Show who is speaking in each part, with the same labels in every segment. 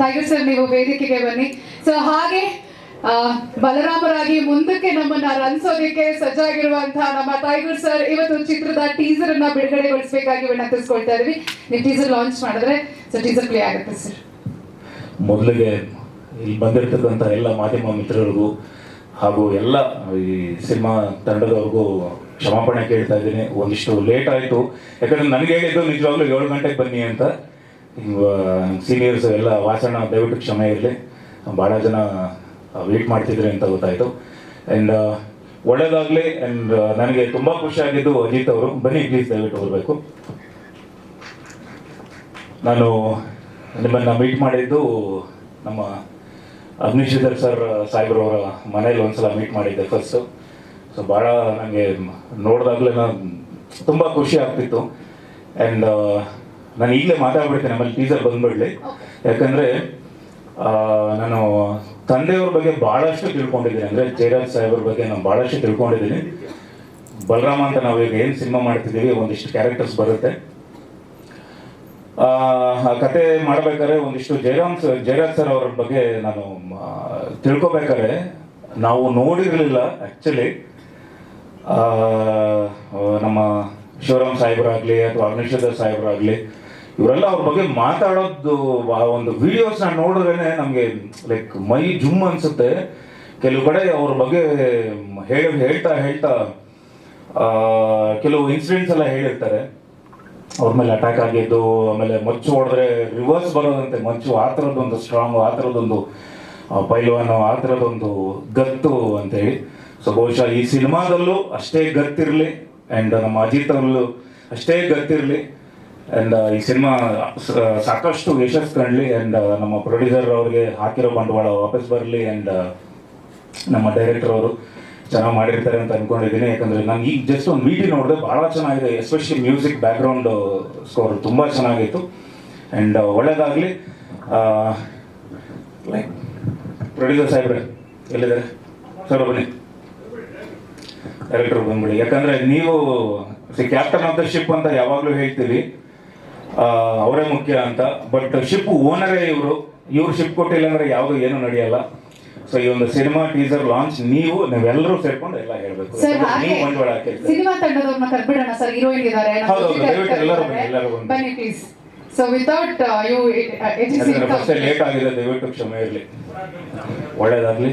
Speaker 1: Tiger sir ನೀವು ವೇದಿಕೆಗೆ ಬನ್ನಿ. ಸೊ ಹಾಗೆ ಬಲರಾಮರಾಗಿ ಮುಂದಕ್ಕೆ ನಮ್ಮನ್ನ ರನ್ಸೋದಕ್ಕೆ ಸಜ್ಜಾಗಿರುವಂತಹ ನಮ್ಮ ಟೈಗರ್ ಸರ್ ಇವತ್ತು ಚಿತ್ರದ ಟೀಸರ್ ಅನ್ನ ಬಿಡುಗಡೆಗೊಳಿಸಬೇಕಾಗಿ ವಿನಂತಿಸ್ಕೊಳ್ತಾ ಇದೀವಿ. ನೀವು ಟೀಸರ್ ಲಾಂಚ್ ಮಾಡಿದ್ರೆ ಸೊ ಟೀಸರ್ ಪ್ಲೇ ಆಗುತ್ತೆ ಸರ್
Speaker 2: ಮೊದಲಿಗೆ ಇಲ್ಲಿ ಬಂದಿರತಕ್ಕಂಥ ಎಲ್ಲ ಮಾಧ್ಯಮ ಮಿತ್ರರಿಗೂ ಹಾಗೂ ಎಲ್ಲ ಈ ಸಿನಿಮಾ ತಂಡದವ್ರಿಗೂ ಕ್ಷಮಾಪಣೆ ಕೇಳ್ತಾ ಇದ್ದೀನಿ. ಒಂದಿಷ್ಟು ಲೇಟ್ ಆಯಿತು. ಯಾಕಂದ್ರೆ ನನಗೆ ಹೇಳಿದ್ದು ನಿಜವಾಗ್ಲೂ ಏಳು ಗಂಟೆಗೆ ಬನ್ನಿ ಅಂತ. ಸೀನಿಯರ್ಸ್ ಎಲ್ಲ ವಾಚನ ದಯವಿಟ್ಟು ಕ್ಷಮೆ ಇರಲಿ. ಭಾಳ ಜನ ವೇಟ್ ಮಾಡ್ತಿದ್ರಿ ಅಂತ ಗೊತ್ತಾಯಿತು. ಆ್ಯಂಡ್ ಒಳ್ಳೇದಾಗಲಿ ಆ್ಯಂಡ್ ನನಗೆ ತುಂಬ ಖುಷಿಯಾಗಿದ್ದು ಅಜಿತ್ ಅವರು. ಬನ್ನಿ ಪ್ಲೀಸ್ ದಯವಿಟ್ಟು ಬರಬೇಕು ನಾನು ನಿಮ್ಮನ್ನು ಮೀಟ್ ಮಾಡಿದ್ದು ನಮ್ಮ ಅಗ್ನಿಶ್ರೀಧರ್ ಸರ್ ಸಾಹೇಬ್ರವರ ಮನೇಲಿ ಒಂದ್ಸಲ ಮೀಟ್ ಮಾಡಿದ್ದೆ ಫಸ್ಟು ಸೊ ಭಾಳ ನನಗೆ ನೋಡಿದಾಗಲೇ ನಾನು ತುಂಬ ಖುಷಿ ಆಗ್ತಿತ್ತು. ಆ್ಯಂಡ್ ನಾನು ಈಗಲೇ ಮಾತಾಡ್ಬಿಡ್ತೇನೆ ಆಮೇಲೆ ಟೀಸರ್ ಬಂದ್ಬಿಡ್ಲಿ. ಯಾಕಂದರೆ ನಾನು ತಂದೆಯವ್ರ ಬಗ್ಗೆ ಭಾಳಷ್ಟು ತಿಳ್ಕೊಂಡಿದ್ದೀನಿ. ಅಂದರೆ ಜಯರಾಜ್ ಸಾಹೇಬ್ರ ಬಗ್ಗೆ ನಾನು ಭಾಳಷ್ಟು ತಿಳ್ಕೊಂಡಿದ್ದೀನಿ. ಬಲರಾಮ ಅಂತ ನಾವು ಈಗ ಏನು ಸಿನಿಮಾ ಮಾಡ್ತಿದ್ದೀವಿ ಒಂದಿಷ್ಟು ಕ್ಯಾರೆಕ್ಟರ್ಸ್ ಬರುತ್ತೆ. ಆ ಕತೆ ಮಾಡ್ಬೇಕಾದ್ರೆ ಒಂದಿಷ್ಟು ಜಯರಾಮ್ ಸರ್ ಜಯರಾಜ್ ಸರ್ ಅವ್ರ ಬಗ್ಗೆ ನಾನು ತಿಳ್ಕೊಬೇಕಾದ್ರೆ ನಾವು ನೋಡಿರಲಿಲ್ಲ ಆ್ಯಕ್ಚುಲಿ ನಮ್ಮ ಶಿವರಾಮ್ ಸಾಹೇಬರಾಗಲಿ ಅಥವಾ ಅಗ್ನಿಶ್ವರ ಸಾಹೇಬರಾಗಲಿ ಇವರೆಲ್ಲ ಅವ್ರ ಬಗ್ಗೆ ಮಾತಾಡೋದು ಆ ಒಂದು ವಿಡಿಯೋಸ್ನ ನೋಡಿದ್ರೇನೆ ನಮಗೆ ಲೈಕ್ ಮೈ ಜುಮ್ ಅನ್ಸುತ್ತೆ. ಕೆಲವು ಕಡೆ ಅವ್ರ ಬಗ್ಗೆ ಹೇಳಿ, ಹೇಳ್ತಾ ಹೇಳ್ತಾ ಕೆಲವು ಇನ್ಸಿಡೆಂಟ್ಸ್ ಎಲ್ಲ ಹೇಳಿರ್ತಾರೆ. ಅವ್ರ ಮೇಲೆ ಅಟ್ಯಾಕ್ ಆಗಿದ್ದು, ಆಮೇಲೆ ಮಚ್ಚು ಹೊಡೆದ್ರೆ ರಿವರ್ಸ್ ಬರೋದಂತೆ, ಮಚ್ಚು ಆ ಥರದ್ದೊಂದು ಸ್ಟ್ರಾಂಗ್ ಆ ಥರದ್ದೊಂದು ಪೈಲ್ವಾನು, ಆ ಥರದ್ದೊಂದು ಗತ್ತು ಅಂತೇಳಿ. ಸೊ ಬಹುಶಃ ಈ ಸಿನಿಮಾದಲ್ಲೂ ಅಷ್ಟೇ ಗತ್ತಿರಲಿ. ಆ್ಯಂಡ್ ನಮ್ಮ ಅಜಿತ್ ಅವರು ಅಷ್ಟೇ ಗೊತ್ತಿರಲಿ ಆ್ಯಂಡ್ ಈ ಸಿನಿಮಾ ಸಾಕಷ್ಟು ಯಶಸ್ಸು ಕಾಣಲಿ ಆ್ಯಂಡ್ ನಮ್ಮ ಪ್ರೊಡ್ಯೂಸರ್ ಅವ್ರಿಗೆ ಹಾಕಿರೋ ಬಂಡವಾಳ ವಾಪಸ್ ಬರಲಿ. ಆ್ಯಂಡ್ ನಮ್ಮ ಡೈರೆಕ್ಟರ್ ಅವರು ಚೆನ್ನಾಗಿ ಮಾಡಿರ್ತಾರೆ ಅಂತ ಅನ್ಕೊಂಡಿದ್ದೀನಿ. ಯಾಕಂದ್ರೆ ನಾನು ಈಗ ಜಸ್ಟ್ ಒಂದು ವಿಡಿಯೋ ನೋಡಿದೆ ಭಾಳ ಚೆನ್ನಾಗಿದೆ. ಎಸ್ಪೆಷಲಿ ಮ್ಯೂಸಿಕ್ ಬ್ಯಾಕ್ಗ್ರೌಂಡ್ ಸ್ಕೋರ್ ತುಂಬ ಚೆನ್ನಾಗಿತ್ತು ಆ್ಯಂಡ್ ಒಳ್ಳೇದಾಗಲಿ. ಲೈಕ್ ಪ್ರೊಡ್ಯೂಸರ್ ಸಾಹೇಬ್ರೆ, ಎಲ್ಲಿದ್ದಾರೆ? ಸರ್, ಬನ್ನಿ. ಡೈರೆಕ್ಟರ್ ಬೊಂಬಳಿ ಯಾಕಂದ್ರೆ ನೀವು ಕ್ಯಾಪ್ಟನ್ ಆಫ್ ದ ಶಿಪ್ ಅಂತ ಯಾವಾಗಲೂ ಹೇಳ್ತೀವಿ ಅವರೇ ಮುಖ್ಯ ಅಂತ. ಬಟ್ ಶಿಪ್ ಓನರೇ ಇವರು. ಇವ್ರು ಶಿಪ್ ಕೊಟ್ಟಿಲ್ಲ ಅಂದ್ರೆ ಯಾವುದು ಏನು ನಡೆಯಲ್ಲ. ಸೊ ಈ ಒಂದು ಸಿನಿಮಾ ಟೀಸರ್ ಲಾಂಚ್ ನೀವು ನೀವೆಲ್ಲರೂ ಸೇರ್ಕೊಂಡು ಎಲ್ಲ ಹೇಳ್ಬೇಕು. ನೀವು ಬಂಡವಾಳ ಹಾಕಿರ್ತೀರಿ.
Speaker 1: ಸಿನಿಮಾ ತಂಡದವ್ರನ್ನ ಕರ್ಬಿಡೋಣ ಸರ್ ಹೀರೋಯಿನ್ ಇದ್ದಾರೆ.
Speaker 2: ಹೌದು, ಹೌದು, ದಯವಿಟ್ಟು ಎಲ್ಲರೂ ಬನ್ನಿ, ಎಲ್ಲರೂ ಬನ್ನಿ.
Speaker 1: ಬನ್ನಿ ಪ್ಲೀಸ್ ಸೊ ವಿತೌಟ್ ಯು
Speaker 2: ಯಾಕಂದ್ರೆ ಫಸ್ಟ್ ಲೇಟ್ ಆಗಿದೆ. ದಯವಿಟ್ಟು ಕ್ಷಮೆ ಇರಲಿ. ಒಳ್ಳೇದಾಗ್ಲಿ.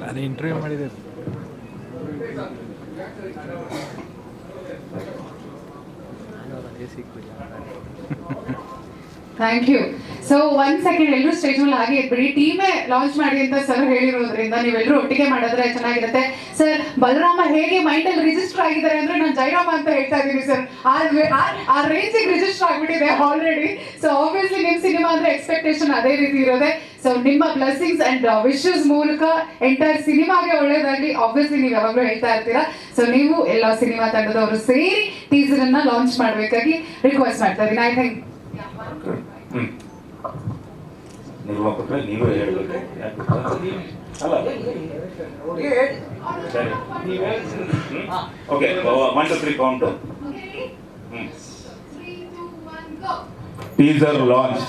Speaker 3: ನಾನು ಇಂಟರ್ವ್ಯೂ ಮಾಡಿದ್ದೆ
Speaker 1: ಥ್ಯಾಂಕ್ ಯು ಸೊ ಒಂದ್ ಸೆಕೆಂಡ್ ಎಲ್ಲರೂ ಸ್ಟೇಜ್ ಮೇಲೆ ಹಾಗೆ ಟೀಮೇ ಲಾಂಚ್ ಮಾಡಿ ಅಂತ ಸರ್ ಹೇಳಿರೋದ್ರಿಂದ ನೀವೆಲ್ಲರೂ ಒಟ್ಟಿಗೆ ಮಾಡಿದ್ರೆ ಚೆನ್ನಾಗಿರುತ್ತೆ. ಸರ್ ಬಲರಾಮ ಹೇಗೆ ಮೈಂಡ್ ಅಲ್ಲಿ ರಿಜಿಸ್ಟರ್ ಆಗಿದ್ದಾರೆ ಅಂದ್ರೆ ನಾನು ಜೈರಾಮ ಅಂತ ಹೇಳ್ತಾ ಇದ್ದೀನಿ ಸರ್ ಆ ರೇಂಜ್ ರಿಜಿಸ್ಟರ್ ಆಗ್ಬಿಟ್ಟಿದೆ ಆಲ್ರೆಡಿ ಸೊ ಆಬ್ವಿಯಸ್ಲಿ ನಿಮ್ ಸಿನಿಮಾ ಅಂದ್ರೆ ಎಕ್ಸ್ಪೆಕ್ಟೇಷನ್ ಅದೇ ರೀತಿ ಇರೋದೆ. ಸೊ ನಿಮ್ಮ ಬ್ಲೆಸ್ಸಿಂಗ್ಸ್ ಅಂಡ್ ವಿಶಸ್ ಮೂಲಕ ಎಂಟೈರ್ ಸಿನಿಮಾಗೆ ಒಳ್ಳೇದಾಗಿ ಆಬ್ವಿಯಸ್ಲಿ ನೀವು ಯಾವಾಗಲೂ ಹೇಳ್ತಾ ಇರ್ತೀರಾ. ಸೊ ನೀವು ಎಲ್ಲ ಸಿನಿಮಾ ತಂಡದವರು ಸೇರಿ ಟೀಸರ್ ಅನ್ನ ಲಾಂಚ್ ಮಾಡಬೇಕಾಗಿ ರಿಕ್ವೆಸ್ಟ್ ಮಾಡ್ತಾ ಇದ್ದೀನಿ. I think.
Speaker 2: ನಿರ್ಮಾಪಕರೇ ನೀವೇ ಹೇಳಬೇಕು? ಅಲ್ಲ? ಸರಿ. Okay one two three count teaser launch